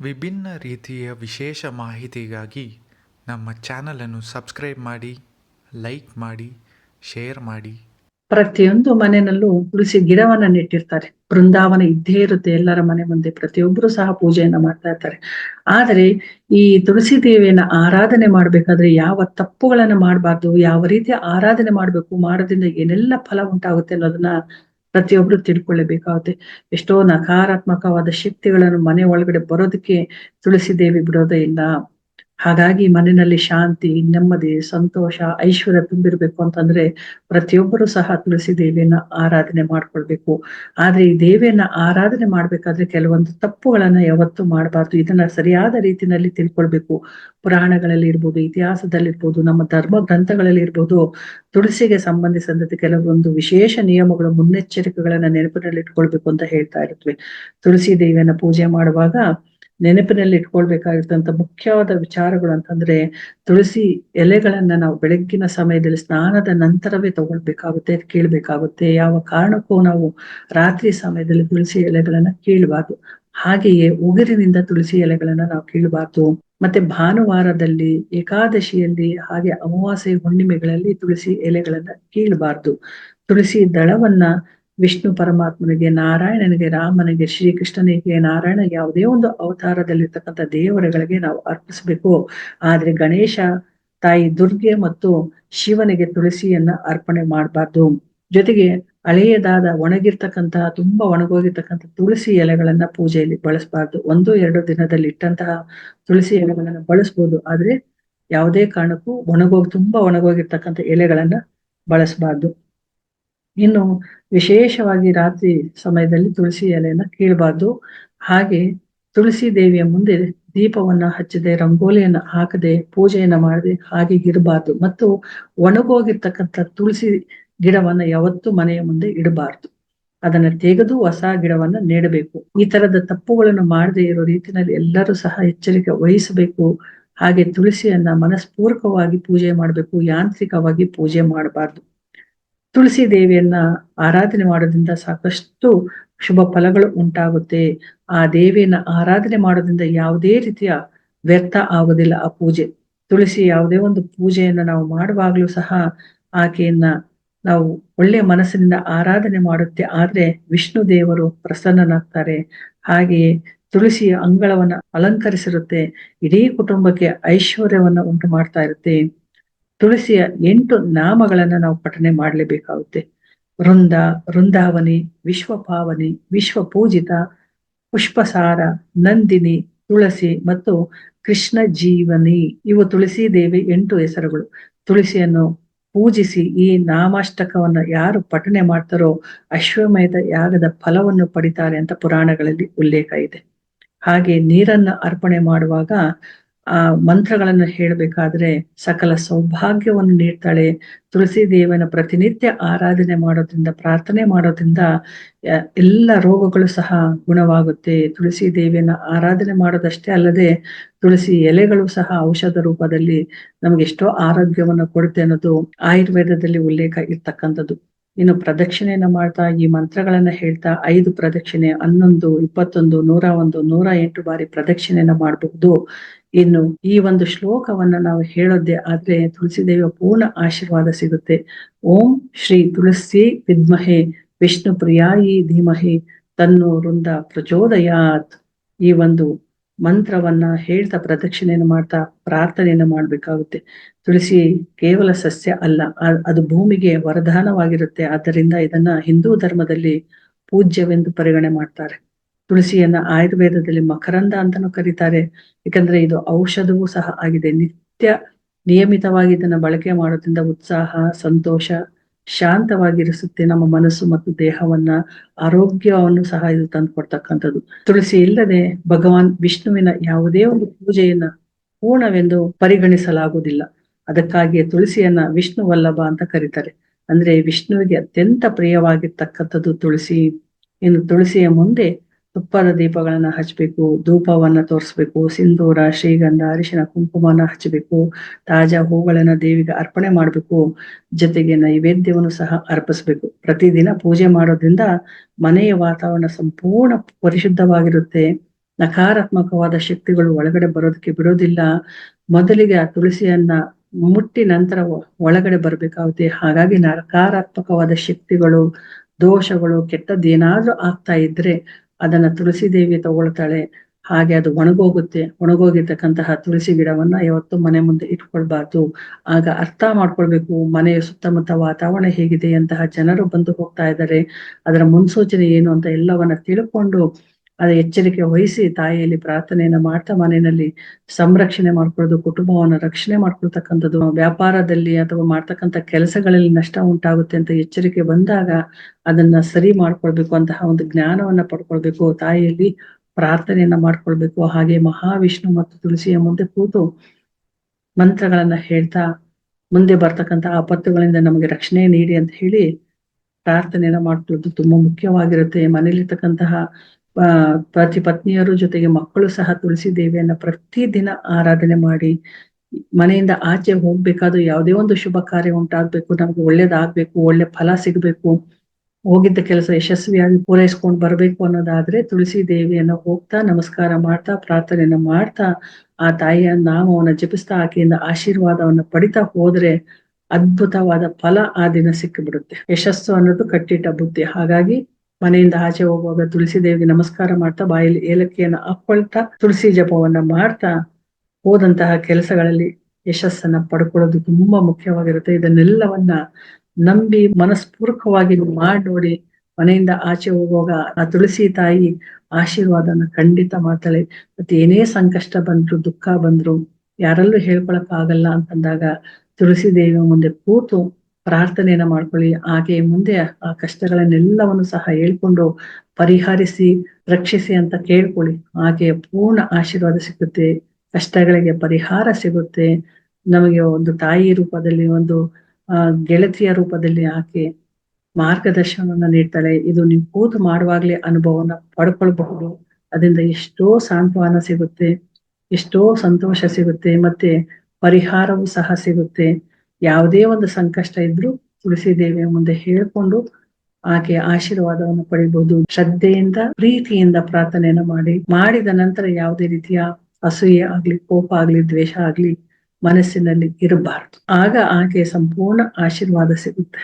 ವಿಭಿನ್ನ ರೀತಿಯ ವಿಶೇಷ ಮಾಹಿತಿಗಾಗಿ ನಮ್ಮ ಚಾನಲನ್ನು ಸಬ್ಸ್ಕ್ರೈಬ್ ಮಾಡಿ, ಲೈಕ್ ಮಾಡಿ, ಶೇರ್ ಮಾಡಿ. ಪ್ರತಿಯೊಂದು ಮನೆಯಲ್ಲೂ ತುಳಸಿ ಗಿಡವನ್ನ ನೆಟ್ಟಿರ್ತಾರೆ. ಬೃಂದಾವನ ಇದ್ದೇ ಇರುತ್ತೆ. ಎಲ್ಲರ ಮನೆ ಮುಂದೆ ಪ್ರತಿಯೊಬ್ಬರು ಸಹ ಪೂಜೆಯನ್ನ ಮಾಡ್ತಾ ಇರ್ತಾರೆ. ಆದರೆ ಈ ತುಳಸಿ ದೇವಿಯನ್ನ ಆರಾಧನೆ ಮಾಡ್ಬೇಕಾದ್ರೆ ಯಾವ ತಪ್ಪುಗಳನ್ನ ಮಾಡಬಾರ್ದು, ಯಾವ ರೀತಿಯ ಆರಾಧನೆ ಮಾಡ್ಬೇಕು, ಮಾಡೋದ್ರಿಂದ ಏನೆಲ್ಲ ಫಲ ಉಂಟಾಗುತ್ತೆ ಅನ್ನೋದನ್ನ ಪ್ರತಿಯೊಬ್ರು ತಿಳ್ಕೊಳ್ಳಬೇಕಾಗುತ್ತೆ ಎಷ್ಟೋ ನಕಾರಾತ್ಮಕವಾದ ಶಕ್ತಿಗಳನ್ನು ಮನೆ ಒಳಗಡೆ ಬರೋದಕ್ಕೆ ತುಳಸಿ ದೇವಿ ಬಿಡೋದೇ ಇಲ್ಲ. ಹಾಗಾಗಿ ಮನೆಯಲ್ಲಿ ಶಾಂತಿ, ನೆಮ್ಮದಿ, ಸಂತೋಷ, ಐಶ್ವರ್ಯ ತುಂಬಿರ್ಬೇಕು ಅಂತಂದ್ರೆ ಪ್ರತಿಯೊಬ್ಬರು ಸಹ ತುಳಸಿ ದೇವಿಯನ್ನ ಆರಾಧನೆ ಮಾಡ್ಕೊಳ್ಬೇಕು. ಆದ್ರೆ ಈ ದೇವಿಯನ್ನ ಆರಾಧನೆ ಮಾಡ್ಬೇಕಾದ್ರೆ ಕೆಲವೊಂದು ತಪ್ಪುಗಳನ್ನ ಯಾವತ್ತು ಮಾಡಬಾರ್ದು. ಇದನ್ನ ಸರಿಯಾದ ರೀತಿಯಲ್ಲಿ ತಿಳ್ಕೊಳ್ಬೇಕು. ಪುರಾಣಗಳಲ್ಲಿ ಇರ್ಬೋದು ಇತಿಹಾಸದಲ್ಲಿರ್ಬೋದು ನಮ್ಮ ಧರ್ಮ ಗ್ರಂಥಗಳಲ್ಲಿ ಇರ್ಬೋದು, ತುಳಸಿಗೆ ಸಂಬಂಧಿಸಿದಂತೆ ಕೆಲವೊಂದು ವಿಶೇಷ ನಿಯಮಗಳು, ಮುನ್ನೆಚ್ಚರಿಕೆಗಳನ್ನ ನೆನಪಿನಲ್ಲಿ ಇಟ್ಕೊಳ್ಬೇಕು ಅಂತ ಹೇಳ್ತಾ ಇರುತ್ತವೆ ತುಳಸಿ ದೇವಿಯನ್ನ ಪೂಜೆ ಮಾಡುವಾಗ ನೆನಪಿನಲ್ಲಿ ಇಟ್ಕೊಳ್ಬೇಕಾಗಿರ್ತಂತ ಮುಖ್ಯವಾದ ವಿಚಾರಗಳು ಅಂತಂದ್ರೆ ತುಳಸಿ ಎಲೆಗಳನ್ನ ನಾವು ಬೆಳಗ್ಗಿನ ಸಮಯದಲ್ಲಿ ಸ್ನಾನದ ನಂತರವೇ ತಗೊಳ್ಬೇಕಾಗುತ್ತೆ ಕೀಳ್ಬೇಕಾಗುತ್ತೆ. ಯಾವ ಕಾರಣಕ್ಕೂ ನಾವು ರಾತ್ರಿ ಸಮಯದಲ್ಲಿ ತುಳಸಿ ಎಲೆಗಳನ್ನ ಕೀಳಬಾರ್ದು. ಹಾಗೆಯೇ ಉಗುರಿನಿಂದ ತುಳಸಿ ಎಲೆಗಳನ್ನ ನಾವು ಕೀಳಬಾರ್ದು. ಮತ್ತೆ ಭಾನುವಾರದಲ್ಲಿ, ಏಕಾದಶಿಯಲ್ಲಿ, ಹಾಗೆ ಅಮಾವಾಸ್ಯ ಹುಣ್ಣಿಮೆಗಳಲ್ಲಿ ತುಳಸಿ ಎಲೆಗಳನ್ನ ಕೀಳಬಾರ್ದು. ತುಳಸಿ ದಳವನ್ನ ವಿಷ್ಣು ಪರಮಾತ್ಮನಿಗೆ ನಾರಾಯಣನಿಗೆ ರಾಮನಿಗೆ ಶ್ರೀಕೃಷ್ಣನಿಗೆ ನಾರಾಯಣ ಯಾವುದೇ ಒಂದು ಅವತಾರದಲ್ಲಿರ್ತಕ್ಕಂಥ ದೇವರುಗಳಿಗೆ ನಾವು ಅರ್ಪಿಸ್ಬೇಕು. ಆದ್ರೆ ಗಣೇಶ ತಾಯಿ ದುರ್ಗೆ ಮತ್ತು ಶಿವನಿಗೆ ತುಳಸಿಯನ್ನ ಅರ್ಪಣೆ ಮಾಡಬಾರ್ದು. ಜೊತೆಗೆ ಹಳೆಯದಾದ ಒಣಗಿರ್ತಕ್ಕಂತಹ, ತುಂಬಾ ಒಣಗೋಗಿರ್ತಕ್ಕಂಥ ತುಳಸಿ ಎಲೆಗಳನ್ನ ಪೂಜೆಯಲ್ಲಿ ಬಳಸಬಾರ್ದು. ಒಂದು, ಎರಡು ದಿನದಲ್ಲಿ ಇಟ್ಟಂತಹ ತುಳಸಿ ಎಲೆಗಳನ್ನ ಬಳಸ್ಬೋದು. ಆದ್ರೆ ಯಾವುದೇ ಕಾರಣಕ್ಕೂ ಒಣಗೋಗಿ, ತುಂಬಾ ಒಣಗೋಗಿರ್ತಕ್ಕಂಥ ಎಲೆಗಳನ್ನ ಬಳಸಬಾರ್ದು. ಇನ್ನು ವಿಶೇಷವಾಗಿ ರಾತ್ರಿ ಸಮಯದಲ್ಲಿ ತುಳಸಿ ಎಲೆಯನ್ನ ಕೀಳಬಾರ್ದು. ಹಾಗೆ ತುಳಸಿ ದೇವಿಯ ಮುಂದೆ ದೀಪವನ್ನ ಹಚ್ಚದೆ, ರಂಗೋಲಿಯನ್ನ ಹಾಕದೆ, ಪೂಜೆಯನ್ನ ಮಾಡದೆ ಹಾಗೆ ಇರಬಾರ್ದು ಮತ್ತು ಒಣಗೋಗಿರ್ತಕ್ಕಂಥ ತುಳಸಿ ಗಿಡವನ್ನ ಯಾವತ್ತೂ ಮನೆಯ ಮುಂದೆ ಇಡಬಾರ್ದು. ಅದನ್ನ ತೆಗೆದು ಹೊಸ ಗಿಡವನ್ನ ನೀಡಬೇಕು. ಈ ತರದ ತಪ್ಪುಗಳನ್ನು ಮಾಡದೆ ಇರೋ ರೀತಿಯಲ್ಲಿ ಎಲ್ಲರೂ ಸಹ ಎಚ್ಚರಿಕೆ ವಹಿಸಬೇಕು. ಹಾಗೆ ತುಳಸಿಯನ್ನ ಮನಸ್ಪೂರ್ವಕವಾಗಿ ಪೂಜೆ ಮಾಡಬೇಕು, ಯಾಂತ್ರಿಕವಾಗಿ ಪೂಜೆ ಮಾಡಬಾರ್ದು. ತುಳಸಿ ದೇವಿಯನ್ನ ಆರಾಧನೆ ಮಾಡೋದ್ರಿಂದ ಸಾಕಷ್ಟು ಶುಭ ಫಲಗಳು ಉಂಟಾಗುತ್ತೆ. ಆ ದೇವಿಯನ್ನ ಆರಾಧನೆ ಮಾಡೋದ್ರಿಂದ ಯಾವುದೇ ರೀತಿಯ ವ್ಯರ್ಥ ಆಗೋದಿಲ್ಲ ಆ ಪೂಜೆ. ತುಳಸಿ ಯಾವುದೇ ಒಂದು ಪೂಜೆಯನ್ನ ನಾವು ಮಾಡುವಾಗ್ಲೂ ಸಹ ಆಕೆಯನ್ನ ನಾವು ಒಳ್ಳೆಯ ಮನಸ್ಸಿನಿಂದ ಆರಾಧನೆ ಮಾಡುತ್ತೆ. ಆದ್ರೆ ವಿಷ್ಣು ದೇವರು ಪ್ರಸನ್ನನಾಗ್ತಾರೆ. ಹಾಗೆಯೇ ತುಳಸಿಯ ಅಂಗಳವನ್ನ ಅಲಂಕರಿಸಿರುತ್ತೆ. ಇಡೀ ಕುಟುಂಬಕ್ಕೆ ಐಶ್ವರ್ಯವನ್ನ ಉಂಟು ಮಾಡ್ತಾ ಇರುತ್ತೆ. ತುಳಸಿಯ ಎಂಟು ನಾಮಗಳನ್ನ ನಾವು ಪಠನೆ ಮಾಡಲೇಬೇಕಾಗುತ್ತೆ. ವೃಂದ, ವೃಂದಾವನಿ, ವಿಶ್ವಪಾವನಿ ವಿಶ್ವ ಪೂಜಿತ ಪುಷ್ಪಸಾರ, ನಂದಿನಿ, ತುಳಸಿ ಮತ್ತು ಕೃಷ್ಣ ಜೀವನಿ ಇವು ತುಳಸಿ ದೇವಿ ಎಂಟು ಹೆಸರುಗಳು. ತುಳಸಿಯನ್ನು ಪೂಜಿಸಿ ಈ ನಾಮಾಷ್ಟಕವನ್ನು ಯಾರು ಪಠನೆ ಮಾಡ್ತಾರೋ ಅಶ್ವಮೇಧ ಯಾಗದ ಫಲವನ್ನು ಪಡಿತಾರೆ ಅಂತ ಪುರಾಣಗಳಲ್ಲಿ ಉಲ್ಲೇಖ ಇದೆ. ಹಾಗೆ ನೀರನ್ನ ಅರ್ಪಣೆ ಮಾಡುವಾಗ ಆ ಮಂತ್ರಗಳನ್ನು ಹೇಳಬೇಕಾದ್ರೆ ಸಕಲ ಸೌಭಾಗ್ಯವನ್ನು ನೀಡ್ತಾಳೆ. ತುಳಸಿ ದೇವನ ಪ್ರತಿನಿತ್ಯ ಆರಾಧನೆ ಮಾಡೋದ್ರಿಂದ, ಪ್ರಾರ್ಥನೆ ಮಾಡೋದ್ರಿಂದ ಎಲ್ಲ ರೋಗಗಳು ಸಹ ಗುಣವಾಗುತ್ತೆ. ತುಳಸಿ ದೇವಿಯನ್ನ ಆರಾಧನೆ ಮಾಡೋದಷ್ಟೇ ಅಲ್ಲದೆ ತುಳಸಿ ಎಲೆಗಳು ಸಹ ಔಷಧ ರೂಪದಲ್ಲಿ ನಮ್ಗೆ ಎಷ್ಟೋ ಆರೋಗ್ಯವನ್ನು ಕೊಡುತ್ತೆ ಅನ್ನೋದು ಆಯುರ್ವೇದದಲ್ಲಿ ಉಲ್ಲೇಖ ಇರ್ತಕ್ಕಂಥದ್ದು. ಇನ್ನು ಪ್ರದಕ್ಷಿಣೆಯನ್ನ ಮಾಡ್ತಾ ಈ ಮಂತ್ರಗಳನ್ನ ಹೇಳ್ತಾ ಐದು ಪ್ರದಕ್ಷಿಣೆ, ಹನ್ನೊಂದು, ಇಪ್ಪತ್ತೊಂದು ನೂರ ಒಂದು ನೂರ ಎಂಟು ಬಾರಿ ಪ್ರದಕ್ಷಿಣೆಯನ್ನ ಮಾಡಬಹುದು. ಇನ್ನು ಈ ಒಂದು ಶ್ಲೋಕವನ್ನ ನಾವು ಹೇಳೋದೇ ಆದ್ರೆ ತುಳಸಿ ದೇವಿಯ ಪೂರ್ಣ ಆಶೀರ್ವಾದ ಸಿಗುತ್ತೆ. ಓಂ ಶ್ರೀ ತುಳಸಿ ವಿದ್ಮಹೆ ವಿಷ್ಣು ಪ್ರಿಯಾಯಿ ಧೀಮಹಿ ತನ್ನು ವೃಂದ ಪ್ರಚೋದಯಾತ್. ಈ ಒಂದು ಮಂತ್ರವನ್ನ ಹೇಳ್ತಾ ಪ್ರದಕ್ಷಿಣೆಯನ್ನು ಮಾಡ್ತಾ ಪ್ರಾರ್ಥನೆಯನ್ನ ಮಾಡ್ಬೇಕಾಗುತ್ತೆ. ತುಳಸಿ ಕೇವಲ ಸಸ್ಯ ಅಲ್ಲ ಅದು ಭೂಮಿಗೆ ವರದಾನವಾಗಿರುತ್ತೆ. ಆದ್ದರಿಂದ ಇದನ್ನ ಹಿಂದೂ ಧರ್ಮದಲ್ಲಿ ಪೂಜ್ಯವೆಂದು ಪರಿಗಣನೆ ಮಾಡ್ತಾರೆ. ತುಳಸಿಯನ್ನ ಆಯುರ್ವೇದದಲ್ಲಿ ಮಕರಂದ ಅಂತಾನೂ ಕರೀತಾರೆ. ಯಾಕಂದ್ರೆ ಇದು ಔಷಧವೂ ಸಹ ಆಗಿದೆ. ನಿತ್ಯ ನಿಯಮಿತವಾಗಿ ಇದನ್ನ ಬಳಕೆ ಮಾಡೋದ್ರಿಂದ ಉತ್ಸಾಹ, ಸಂತೋಷ ಶಾಂತವಾಗಿರಿಸುತ್ತೆ ನಮ್ಮ ಮನಸ್ಸು ಮತ್ತು ದೇಹವನ್ನ, ಆರೋಗ್ಯವನ್ನು ಸಹ ಇದು ತಂದು ಕೊಡ್ತಕ್ಕಂಥದ್ದು. ತುಳಸಿ ಇಲ್ಲದೆ ಭಗವಾನ್ ವಿಷ್ಣುವಿನ ಯಾವುದೇ ಒಂದು ಪೂಜೆಯನ್ನ ಪೂರ್ಣವೆಂದು ಪರಿಗಣಿಸಲಾಗುವುದಿಲ್ಲ. ಅದಕ್ಕಾಗಿಯೇ ತುಳಸಿಯನ್ನ ವಿಷ್ಣು ವಲ್ಲಭ ಅಂತ ಕರೀತಾರೆ. ಅಂದ್ರೆ ವಿಷ್ಣುವಿಗೆ ಅತ್ಯಂತ ಪ್ರಿಯವಾಗಿರ್ತಕ್ಕಂಥದ್ದು ತುಳಸಿ. ಇನ್ನು ತುಳಸಿಯ ಮುಂದೆ ತುಪ್ಪದ ದೀಪಗಳನ್ನ ಹಚ್ಚಬೇಕು ಧೂಪವನ್ನ ತೋರಿಸ್ಬೇಕು, ಸಿಂಧೂರ, ಶ್ರೀಗಂಧ, ಅರಿಶಿನ ಕುಂಕುಮನ ಹಚ್ಚಬೇಕು ತಾಜಾ ಹೂಗಳನ್ನ ದೇವಿಗೆ ಅರ್ಪಣೆ ಮಾಡಬೇಕು, ಜೊತೆಗೆ ನೈವೇದ್ಯವನ್ನು ಸಹ ಅರ್ಪಿಸ್ಬೇಕು. ಪ್ರತಿದಿನ ಪೂಜೆ ಮಾಡೋದ್ರಿಂದ ಮನೆಯ ವಾತಾವರಣ ಸಂಪೂರ್ಣ ಪರಿಶುದ್ಧವಾಗಿರುತ್ತೆ. ನಕಾರಾತ್ಮಕವಾದ ಶಕ್ತಿಗಳು ಒಳಗಡೆ ಬರೋದಕ್ಕೆ ಬಿಡೋದಿಲ್ಲ. ಮೊದಲಿಗೆ ಆ ತುಳಸಿಯನ್ನ ಮುಟ್ಟಿ ನಂತರ ಒಳಗಡೆ ಬರ್ಬೇಕಾಗುತ್ತೆ. ಹಾಗಾಗಿ ನಕಾರಾತ್ಮಕವಾದ ಶಕ್ತಿಗಳು, ದೋಷಗಳು ಕೆಟ್ಟದ್ದೇನಾದ್ರೂ ಆಗ್ತಾ ಇದ್ರೆ ಅದನ್ನ ತುಳಸಿ ದೇವಿ ತಗೊಳ್ತಾಳೆ, ಹಾಗೆ ಅದು ಒಣಗೋಗುತ್ತೆ. ಒಣಗೋಗಿರ್ತಕ್ಕಂತಹ ತುಳಸಿ ಗಿಡವನ್ನ ಯಾವತ್ತು ಮನೆ ಮುಂದೆ ಇಟ್ಕೊಳ್ಬಾರ್ದು. ಆಗ ಅರ್ಥ ಮಾಡ್ಕೊಳ್ಬೇಕು, ಮನೆಯ ಸುತ್ತಮುತ್ತ ವಾತಾವರಣ ಹೇಗಿದೆ ಅಂತಹ ಜನರು ಬಂದು ಹೋಗ್ತಾ ಇದ್ದಾರೆ. ಅದರ ಮುನ್ಸೂಚನೆ ಏನು ಅಂತ ಎಲ್ಲವನ್ನ ತಿಳ್ಕೊಂಡು ಅದ ಎಚ್ಚರಿಕೆ ವಹಿಸಿ ತಾಯಿಯಲ್ಲಿ ಪ್ರಾರ್ಥನೆಯನ್ನ ಮಾಡ್ತಾ ಮನೆಯಲ್ಲಿ ಸಂರಕ್ಷಣೆ ಮಾಡ್ಕೊಳ್ಳೋದು, ಕುಟುಂಬವನ್ನ ರಕ್ಷಣೆ ಮಾಡ್ಕೊಳ್ತಕ್ಕಂಥದ್ದು, ವ್ಯಾಪಾರದಲ್ಲಿ ಅಥವಾ ಮಾಡ್ತಕ್ಕಂಥ ಕೆಲಸಗಳಲ್ಲಿ ನಷ್ಟ ಉಂಟಾಗುತ್ತೆ ಅಂತ ಎಚ್ಚರಿಕೆ ಬಂದಾಗ ಅದನ್ನ ಸರಿ ಮಾಡ್ಕೊಳ್ಬೇಕು ಅಂತಹ ಒಂದು ಜ್ಞಾನವನ್ನ ಪಡ್ಕೊಳ್ಬೇಕು, ತಾಯಿಯಲ್ಲಿ ಪ್ರಾರ್ಥನೆಯನ್ನ ಮಾಡ್ಕೊಳ್ಬೇಕು. ಹಾಗೆ ಮಹಾವಿಷ್ಣು ಮತ್ತು ತುಳಸಿಯ ಮುಂದೆ ಕೂತು ಮಂತ್ರಗಳನ್ನ ಹೇಳ್ತಾ ಮುಂದೆ ಬರ್ತಕ್ಕಂಥ ಆಪತ್ತುಗಳಿಂದ ನಮಗೆ ರಕ್ಷಣೆ ನೀಡಿ ಅಂತ ಹೇಳಿ ಪ್ರಾರ್ಥನೆಯನ್ನ ಮಾಡ್ಕೊಳ್ಳೋದು ತುಂಬಾ ಮುಖ್ಯವಾಗಿರುತ್ತೆ. ಮನೇಲಿರ್ತಕ್ಕಂತಹ ಪ್ರತಿ ಪತ್ನಿಯರು ಜೊತೆಗೆ ಮಕ್ಕಳು ಸಹ ತುಳಸಿ ದೇವಿಯನ್ನ ಪ್ರತಿದಿನ ಆರಾಧನೆ ಮಾಡಿ ಮನೆಯಿಂದ ಆಚೆ ಹೋಗ್ಬೇಕಾದ್ರೂ ಯಾವುದೇ ಒಂದು ಶುಭ ಕಾರ್ಯ ಉಂಟಾಗ್ಬೇಕು, ನಮ್ಗೆ ಒಳ್ಳೇದಾಗ್ಬೇಕು, ಒಳ್ಳೆ ಫಲ ಸಿಗ್ಬೇಕು, ಹೋಗಿದ್ದ ಕೆಲಸ ಯಶಸ್ವಿಯಾಗಿ ಪೂರೈಸ್ಕೊಂಡು ಬರ್ಬೇಕು ಅನ್ನೋದಾದ್ರೆ ತುಳಸಿ ದೇವಿಯನ್ನ ಹೋಗ್ತಾ ನಮಸ್ಕಾರ ಮಾಡ್ತಾ, ಪ್ರಾರ್ಥನೆಯನ್ನ ಮಾಡ್ತಾ, ಆ ತಾಯಿಯ ನಾಮವನ್ನ ಜಪಿಸ್ತಾ, ಆಕೆಯಿಂದ ಆಶೀರ್ವಾದವನ್ನ ಪಡಿತಾ ಹೋದ್ರೆ ಅದ್ಭುತವಾದ ಫಲ ಆ ದಿನ ಸಿಕ್ಕಿಬಿಡುತ್ತೆ. ಯಶಸ್ಸು ಅನ್ನೋದು ಕಟ್ಟಿಟ್ಟ ಬುದ್ಧಿ. ಹಾಗಾಗಿ ಮನೆಯಿಂದ ಆಚೆ ಹೋಗುವಾಗ ತುಳಸಿ ದೇವಿಗೆ ನಮಸ್ಕಾರ ಮಾಡ್ತಾ ಬಾಯಲ್ಲಿ ಏಲಕ್ಕಿಯನ್ನ ಹಾಕೊಳ್ತಾ ತುಳಸಿ ಜಪವನ್ನ ಮಾಡ್ತಾ ಹೋದಂತಹ ಕೆಲಸಗಳಲ್ಲಿ ಯಶಸ್ಸನ್ನ ಪಡ್ಕೊಳ್ಳೋದು ತುಂಬಾ ಮುಖ್ಯವಾಗಿರುತ್ತೆ. ಇದನ್ನೆಲ್ಲವನ್ನ ನಂಬಿ ಮನಸ್ಪೂರ್ವಕವಾಗಿ ಮಾಡಿ ನೋಡಿ ಮನೆಯಿಂದ ಆಚೆ ಹೋಗುವಾಗ ಆ ತುಳಸಿ ತಾಯಿ ಆಶೀರ್ವಾದನ ಖಂಡಿತ ಮಾಡ್ತಾಳೆ. ಮತ್ತೆ ಏನೇ ಸಂಕಷ್ಟ ಬಂದ್ರು, ದುಃಖ ಬಂದ್ರು, ಯಾರಲ್ಲೂ ಹೇಳ್ಕೊಳಕ್ ಆಗಲ್ಲ ಅಂತಂದಾಗ ತುಳಸಿ ದೇವಿಯ ಮುಂದೆ ಕೂತು ಪ್ರಾರ್ಥನೆಯನ್ನ ಮಾಡ್ಕೊಳ್ಳಿ, ಹಾಗೆ ಮುಂದೆ ಆ ಕಷ್ಟಗಳನ್ನೆಲ್ಲವನ್ನು ಸಹ ಹೇಳ್ಕೊಂಡು ಪರಿಹರಿಸಿ, ರಕ್ಷಿಸಿ ಅಂತ ಕೇಳ್ಕೊಳ್ಳಿ. ಹಾಗೆ ಪೂರ್ಣ ಆಶೀರ್ವಾದ ಸಿಗುತ್ತೆ, ಕಷ್ಟಗಳಿಗೆ ಪರಿಹಾರ ಸಿಗುತ್ತೆ. ನಮಗೆ ಒಂದು ತಾಯಿ ರೂಪದಲ್ಲಿ, ಒಂದು ಗೆಳತಿಯ ರೂಪದಲ್ಲಿ ಆಕೆ ಮಾರ್ಗದರ್ಶನವನ್ನ ನೀಡ್ತಾಳೆ. ಇದು ನೀವು ಕೂತು ಮಾಡುವಾಗ್ಲೇ ಅನುಭವನ ಪಡ್ಕೊಳ್ಬಹುದು. ಅದರಿಂದ ಎಷ್ಟೋ ಸಾಂತ್ವನ ಸಿಗುತ್ತೆ, ಎಷ್ಟೋ ಸಂತೋಷ ಸಿಗುತ್ತೆ, ಮತ್ತೆ ಪರಿಹಾರವೂ ಸಹ ಸಿಗುತ್ತೆ. ಯಾವುದೇ ಒಂದು ಸಂಕಷ್ಟ ಇದ್ರೂ ತುಳಸಿ ದೇವಿಯ ಮುಂದೆ ಹೇಳ್ಕೊಂಡು ಆಕೆ ಆಶೀರ್ವಾದವನ್ನು ಪಡಿಬಹುದು ಶ್ರದ್ಧೆಯಿಂದ, ಪ್ರೀತಿಯಿಂದ ಪ್ರಾರ್ಥನೆಯನ್ನು ಮಾಡಿ. ಮಾಡಿದ ನಂತರ ಯಾವುದೇ ರೀತಿಯ ಅಸೂಯೆ ಆಗ್ಲಿ, ಕೋಪ ಆಗ್ಲಿ, ದ್ವೇಷ ಆಗ್ಲಿ ಮನಸ್ಸಿನಲ್ಲಿ ಇರಬಾರದು. ಆಗ ಆಕೆಯ ಸಂಪೂರ್ಣ ಆಶೀರ್ವಾದ ಸಿಗುತ್ತೆ.